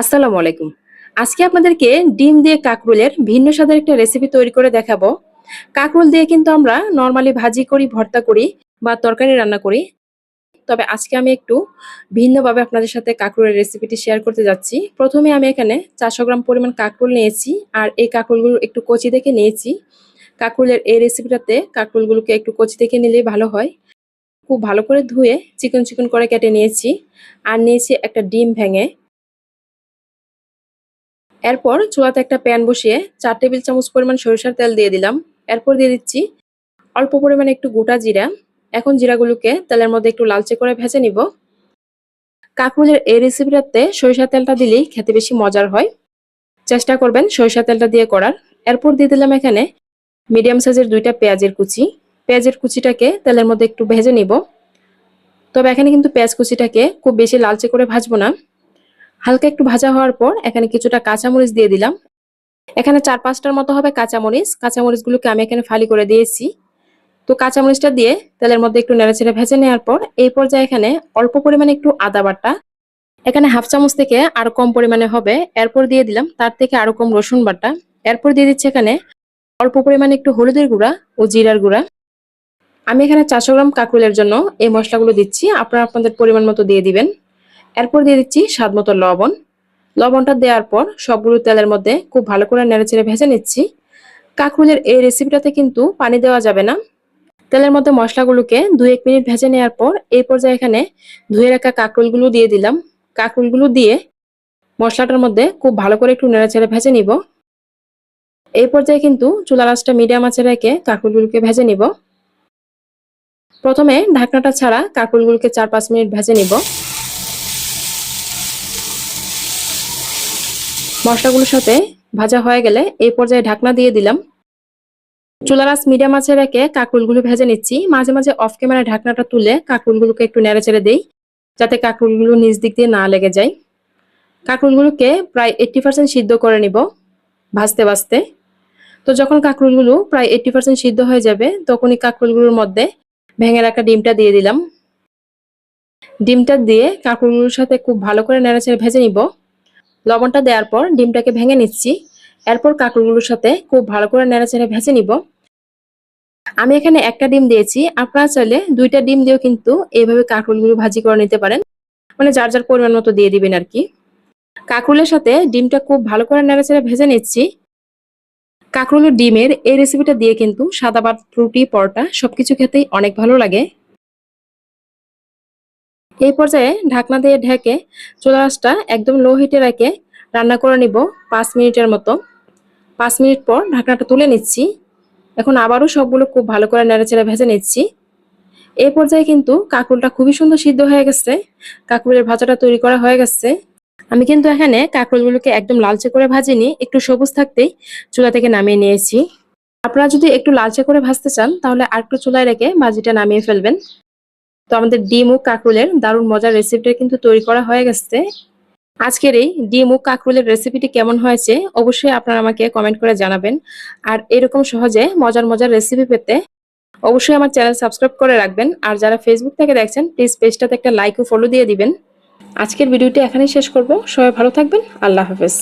আসসালামু আলাইকুম। আজকে আপনাদেরকে ডিম দিয়ে কাকরুলের ভিন্ন স্বাদের একটা রেসিপি তৈরি করে দেখাবো। কাকরুল দিয়ে কিন্তু আমরা নর্মালি ভাজি করি, ভর্তা করি বা তরকারি রান্না করি। তবে আজকে আমি একটু ভিন্নভাবে আপনাদের সাথে কাকরুলের রেসিপিটি শেয়ার করতে যাচ্ছি। প্রথমে আমি এখানে চারশো গ্রাম পরিমাণ কাকরুল নিয়েছি আর এই কাকরুলগুলো একটু কচি দেখে নিয়েছি। কাকরুলের এই রেসিপিটাতে কাকরুলগুলোকে একটু কচি দেখে নিলেই ভালো হয়। খুব ভালো করে ধুয়ে চিকন চিকন করে কেটে নিয়েছি। আর নিয়েছি একটা ডিম ভেঙে এরপর চুলাতে একটা প্যান বসিয়ে চার টেবিল চামচ পরিমাণ সরিষার তেল দিয়ে দিলাম। এরপর দিয়ে দিচ্ছি অল্প পরিমাণে একটু গোটা জিরা। এখন জিরাগুলোকে তেলের মধ্যে একটু লালচে করে ভেজে নিব। কাকরুলের এই রেসিপিটাতে সরিষার তেলটা দিলেই খেতে বেশি মজার হয়। চেষ্টা করবেন সরিষার তেলটা দিয়ে করার। এরপর দিয়ে দিলাম এখানে মিডিয়াম সাইজের দুইটা পেঁয়াজের কুচি। পেঁয়াজের কুচিটাকে তেলের মধ্যে একটু ভেজে নিব। তবে এখানে কিন্তু পেঁয়াজ কুচিটাকে খুব বেশি লালচে করে ভাজবো না। হালকা একটু ভাজা হওয়ার পর এখানে কিছুটা কাঁচামরিচ দিয়ে দিলাম। এখানে চার পাঁচটার মতো হবে কাঁচামরিচ। কাঁচামরিচগুলোকে আমি এখানে ফালি করে দিয়েছি। তো কাঁচামরিচটা দিয়ে তেলের মধ্যে একটু নেড়েচেড়ে ভেজে নেওয়ার পর এই পর্যায়ে এখানে অল্প পরিমাণে একটু আদা বাটা, এখানে হাফ চামচ থেকে আরও কম পরিমাণে হবে। এরপর দিয়ে দিলাম তার থেকে আরও কম রসুন বাটা। এরপর দিয়ে দিচ্ছি এখানে অল্প পরিমাণে একটু হলুদের গুঁড়া ও জিরার গুঁড়া। আমি এখানে চারশো গ্রাম কাকুলের জন্য এই মশলাগুলো দিচ্ছি। আপনারা আপনাদের পরিমাণ মতো দিয়ে দিবেন। এরপর দিয়ে দিচ্ছি স্বাদ মতো লবণ। লবণটা দেওয়ার পর সবগুলো তেলের মধ্যে খুব ভালো করে নেড়েচেড়ে ভেজে নিচ্ছি। কাঁকরুলের এই রেসিপিটাতে কিন্তু পানি দেওয়া যাবে না। তেলের মধ্যে মশলাগুলোকে দু এক মিনিট ভেজে নেওয়ার পর এই পর্যায়ে এখানে ধুয়ে রাখা কাঁকরুলগুলো দিয়ে দিলাম। কাঁকরুলগুলো দিয়ে মশলাটার মধ্যে খুব ভালো করে একটু নেড়েচেড়ে ভেজে নিব। এই পর্যায়ে কিন্তু চুলা রাসটা মিডিয়াম আছে রেখে কাঁকরুলগুলোকে ভেজে নিব। প্রথমে ঢাকনাটা ছাড়া কাঁকরুলগুলোকে চার পাঁচ মিনিট ভেজে নিব। মশলাগুলোর সাথে ভাজা হয়ে গেলে এই পর্যায়ে ঢাকনা দিয়ে দিলাম। চুলার আঁচ মিডিয়াম আছে রেখে কাঁকরুলগুলো ভেজে নিচ্ছি। মাঝে মাঝে অফ ক্যামেরা ঢাকনাটা তুলে কাঁকরুলগুলোকে একটু নেড়ে চেড়ে দিই, যাতে কাঁকরুলগুলো নিচ দিক দিয়ে না লেগে যায়। কাঁকরুলগুলোকে প্রায় এইটটি পার্সেন্ট সিদ্ধ করে নিব ভাজতে ভাজতে। তো যখন কাঁকরুলগুলো প্রায় এইটটি পার্সেন্ট সিদ্ধ হয়ে যাবে, তখনই কাঁকরুলগুলোর মধ্যে ভেঙে রাখা ডিমটা দিয়ে দিলাম। ডিমটা দিয়ে কাঁকরুলগুলোর সাথে খুব ভালো করে নেড়ে চেড়ে ভেজে নিব। লবণটা দেওয়ার পর ডিমটাকে ভেঙে নিচ্ছি। এরপর কাঁকড়গুলোর সাথে খুব ভালো করে নেড়াচেড়ে ভেজে নিব। আমি এখানে একটা ডিম দিয়েছি। আপনারা চাইলে দুইটা ডিম দিয়েও কিন্তু এইভাবে কাঁকড়গুলো ভাজি করে নিতে পারেন। মানে যার যার পরিমাণ মতো দিয়ে দিবেন আর কি। কাঁকরুলের সাথে ডিমটা খুব ভালো করে নেড়াচেড়ে ভেজে নিচ্ছি। কাঁকরুলের ডিমের এই রেসিপিটা দিয়ে কিন্তু সাদা ভাত, রুটি, পরোটা সবকিছু খেতেই অনেক ভালো লাগে। এই পর্যায়ে ঢাকনা দিয়ে ঢেকে চুলা আঁচটা একদম লো হিটে রেখে রান্না করে নিব পাঁচ মিনিটের মতো। পাঁচ মিনিট পর ঢাকনাটা তুলে নিচ্ছি। এখন আবারও সবগুলো খুব ভালো করে নেড়েচেড়ে ভেজে নিচ্ছি। এই পর্যায়ে কিন্তু কাকুলটা খুবই সুন্দর সিদ্ধ হয়ে গেছে। কাকুলের ভাজাটা তৈরি করা হয়ে গেছে। আমি কিন্তু এখানে কাকুলগুলোকে একদম লালচে করে ভাজিনি, একটু সবুজ থাকতেই চুলা থেকে নামিয়ে নিয়েছি। আপনারা যদি একটু লালচে করে ভাজতে চান, তাহলে আর একটু চুলায় রেখে ভাজিটা নামিয়ে ফেলবেন। তো আমাদের ডিম ও কাকরুলের দারুণ মজার রেসিপিটা কিন্তু তৈরি করা হয়ে গেছে। আজকের এই ডিম ও কাকরুলের রেসিপিটি কেমন হয়েছে অবশ্যই আপনারা আমাকে কমেন্ট করে জানাবেন। আর এরকম সহজে মজার মজার রেসিপি পেতে অবশ্যই আমার চ্যানেল সাবস্ক্রাইব করে রাখবেন। আর যারা ফেসবুক থেকে দেখছেন প্লিজ পেজটাতে একটা লাইক ও ফলো দিয়ে দিবেন। আজকের ভিডিওটি এখানেই শেষ করব। সবাই ভালো থাকবেন। আল্লাহ হাফেজ।